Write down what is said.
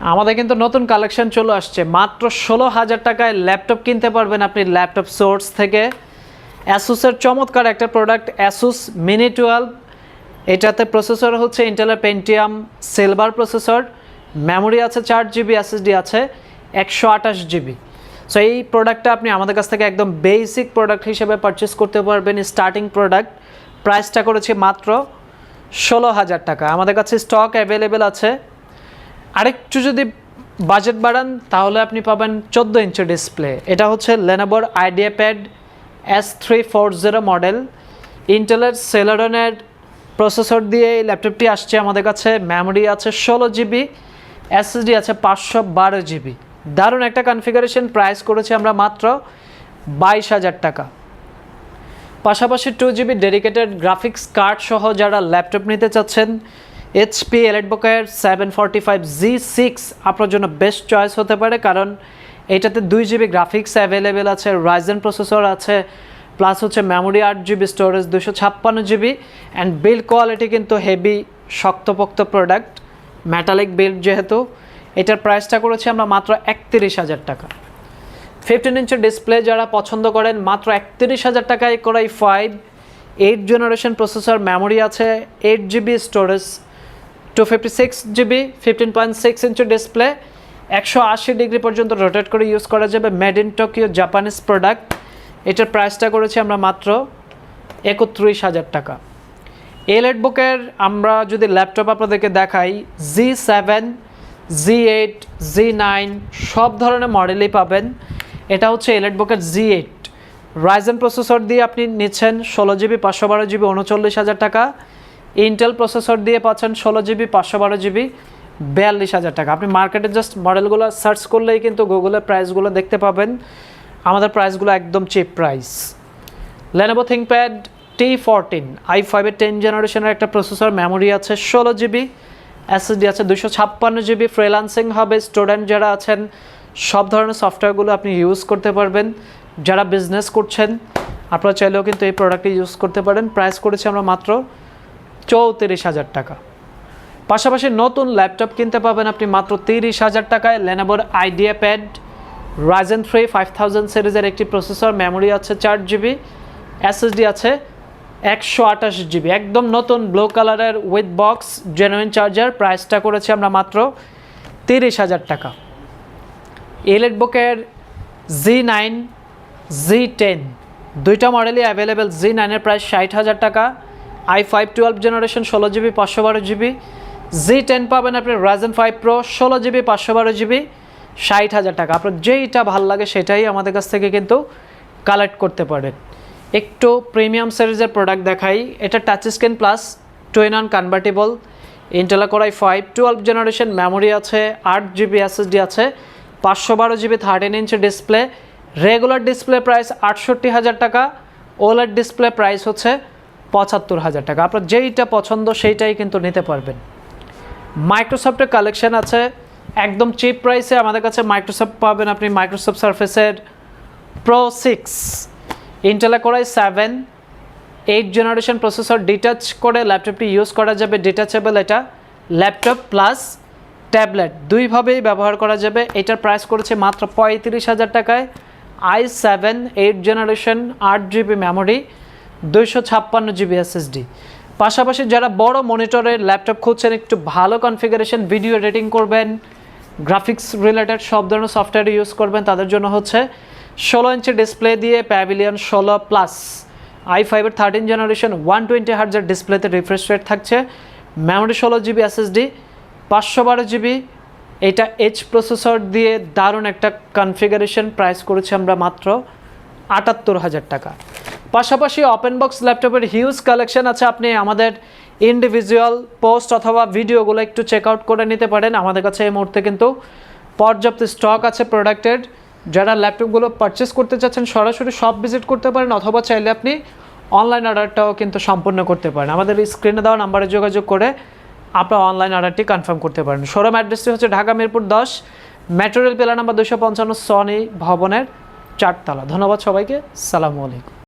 আমাদের কিন্তু নতুন কালেকশন চলে আসছে। মাত্র ষোলো হাজার টাকায় ল্যাপটপ কিনতে পারবেন আপনি ল্যাপটপ সোর্স থেকে। অ্যাসুসের চমৎকার একটা প্রোডাক্ট অ্যাসুস মিনি টুয়েলভ এটাতে প্রসেসর হচ্ছে ইন্টেলের পেন্টিয়াম সিলভার প্রসেসর মেমোরি আছে চার জিবি এসএসডি আছে একশো আঠাশ জিবি সো এই প্রোডাক্টটা আপনি আমাদের কাছ থেকে একদম বেসিক প্রোডাক্ট হিসেবে পারচেস করতে পারবেন স্টার্টিং প্রোডাক্ট প্রাইসটা করেছি মাত্র ষোলো হাজার টাকা। আমাদের কাছে স্টক অ্যাভেলেবেল আছে। আরেকটু যদি বাজেট বাড়ান, তাহলে আপনি পাবেন চোদ্দ ইঞ্চি ডিসপ্লে এটা হচ্ছে লেনোভোর IdeaPad S three four zero model ইন্টেলের সেলারনের প্রসেসর দিয়ে এই ল্যাপটপটি আসছে আমাদের কাছে। মেমোরি আছে ষোলো জিবি এসএসডি আছে পাঁচশো বারো জিবি দারুণ একটা কনফিগারেশন প্রাইস করেছি আমরা মাত্র বাইশ হাজার টাকা। পাশাপাশি two GB dedicated graphics card সহ যারা ল্যাপটপ নিতে চাচ্ছেন HP এলেটবুকের seven forty five G six আপনার জন্য বেস্ট চয়েস হতে পারে, কারণ এটাতে দুই জিবি গ্রাফিক্স অ্যাভেলেবেল আছে রাইজেন প্রসেসর আছে প্লাস হচ্ছে মেমোরি আট জিবি স্টোরেজ দুশো ছাপ্পান্ন জিবি অ্যান্ড বিল্ড কোয়ালিটি কিন্তু হেভি শক্তপোক্ত প্রোডাক্ট মেটালিক বিল্ড যেহেতু, এটার প্রাইসটা করেছি আমরা মাত্র একত্রিশ হাজার টাকা। ফিফটিন ইঞ্চের ডিসপ্লে যারা পছন্দ করেন, মাত্র একত্রিশ হাজার টাকায় core i five eight generation processor memory আছে eight GB storage two fifty six GB fifteen point six ইঞ্চের display একশো আশি ডিগ্রি পর্যন্ত রোটেট করে ইউজ করা যাবে made in Tokyo Japanese product এটার প্রাইসটা করেছি আমরা মাত্র একত্রিশ হাজার টাকা। এলেট বুকের আমরা যদি ল্যাপটপ আপনাদেরকে দেখাই G seven G eight G nine সব ধরনের মডেলই পাবেন। এটা হচ্ছে এলেট বুকের জি এইট রাইজেন প্রসেসর দিয়ে আপনি নিচ্ছেন ষোলো জিবি পাঁচশো বারো জিবি উনচল্লিশ হাজার টাকা। ইন্টেল প্রসেসর দিয়ে পাচ্ছেন ষোলো জিবি পাঁচশো বারো জিবি বিয়াল্লিশ হাজার টাকা। আপনি মার্কেটে জাস্ট মডেলগুলো সার্চ করলেই কিন্তু গুগলের প্রাইসগুলো দেখতে পাবেন। আমাদের প্রাইসগুলো একদম cheap price Lenovo ThinkPad T fourteen i ফাইভের টেন জেনারেশনের একটা প্রসেসর মেমোরি আছে ষোলো জিবি এসএসডি আছে দুশো ছাপ্পান্ন জিবি ফ্রিলান্সিং হবে স্টুডেন্ট যারা আছেন, সব ধরনের সফটওয়্যারগুলো আপনি ইউজ করতে পারবেন। যারা বিজনেস করছেন, আপনারা চাইলেও কিন্তু এই প্রোডাক্টটি ইউজ করতে পারেন। প্রাইস করেছি আমরা মাত্র চৌত্রিশ হাজার টাকা। পাশাপাশি নতুন ল্যাপটপ কিনতে পাবেন আপনি মাত্র তিরিশ হাজার টাকায় লেনোভোর IdeaPad Ryzen three five thousand সিরিজের একটি প্রসেসর মেমোরি আছে চার জিবি এসএসডি আছে একশো আঠাশ জিবি। একদম নতুন ব্লু কালারের উইথ বক্স জেনুইন চার্জার প্রাইসটা করেছি আমরা মাত্র তিরিশ হাজার টাকা। এলেট বুকের জি নাইন জি টেন দুইটা মডেলই অ্যাভেলেবেল জি নাইনের প্রায় ষাট হাজার টাকা। আই ফাইভ টুয়েলভ জেনারেশন ষোলো জিবি, পাঁচশো বারো জিবি। জি টেন পাবেন আপনি রাজেন ফাইভ প্রো ষোলো জিবি, পাঁচশো বারো জিবি। ষাট হাজার টাকা। আপনার যেইটা ভালো লাগে সেটাই আমাদের কাছ থেকে কিন্তু কালেক্ট করতে পারেন একটু প্রিমিয়াম সিরিজের প্রোডাক্ট দেখাই। এটা touch screen plus two in one convertible Intel core i five twelve generation memory আছে আট জিবি এসএসডি আছে, পাঁচশো বারো GB thirteen inch display regular display price আটষট্টি হাজার টাকা। ওলার ডিসপ্লে প্রাইস হচ্ছে পঁচাত্তর হাজার টাকা। আপনার যেইটা পছন্দ সেইটাই কিন্তু নিতে পারবেন। মাইক্রোসফটের কালেকশান আছে। একদম চিপ প্রাইসে আমাদের কাছে মাইক্রোসফট পাবেন আপনি। Microsoft সার্ফেসের pro six Intel core i seven eight generation processor detach করে ল্যাপটপটি ইউজ করা যাবে। ডিটাচেবল এটা। ল্যাপটপ প্লাস ট্যাবলেট দুইভাবেই ব্যবহার করা যাবে। এটার প্রাইস করেছে মাত্র পঁয়ত্রিশ হাজার টাকায়। আই সেভেন এইট জেনারেশন আট জিবি মেমোরি দুইশো ছাপ্পান্ন জিবি এসএসডি পাশাপাশি যারা বড় মনিটরের ল্যাপটপ খুঁজছেন, একটু ভালো কনফিগারেশন ভিডিও এডিটিং করবেন গ্রাফিক্স রিলেটেড সব ধরনের সফটওয়্যার ইউজ করবেন, তাদের জন্য হচ্ছে ষোলো ইঞ্চি ডিসপ্লে দিয়ে প্যাভিলিয়ন ষোলো প্লাস আই ফাইভের থার্টিন জেনারেশন ওয়ান টোয়েন্টি হার্জার ডিসপ্লেতে রিফ্রেশ রেট থাকছে। মেমোরি ষোলো জিবি এসএসডি পাঁচশো বারো জিবি, এটা এইচ প্রসেসর দিয়ে দারুণ একটা কনফিগারেশন প্রাইস করেছি আমরা মাত্র আটাত্তর হাজার টাকা। পাশাপাশি ওপেন বক্স ল্যাপটপের হিউজ কালেকশন আছে। আপনি আমাদের ইন্ডিভিজুয়াল পোস্ট অথবা ভিডিওগুলো একটু চেক আউট করে নিতে পারেন। আমাদের কাছে এই মুহূর্তে কিন্তু পর্যাপ্ত স্টক আছে প্রোডাক্টের যারা ল্যাপটপগুলো পারচেস করতে চাচ্ছেন, সরাসরি শপ ভিজিট করতে পারেন অথবা চাইলে আপনি অনলাইন অর্ডারটাও কিন্তু সম্পূর্ণ করতে পারেন। আমাদের স্ক্রিনে দেওয়া নাম্বারে যোগাযোগ করে আপনার অনলাইন অর্ডারটি কনফার্ম করতে পারেন। শোরুম অ্যাড্রেসটি হচ্ছে ঢাকা মিরপুর দশ মেট্রো রেল পিলার নাম্বার দুশো পঞ্চান্ন সনি ভবনের চারতলা। ধন্যবাদ সবাইকে। সালামু আলাইকুম।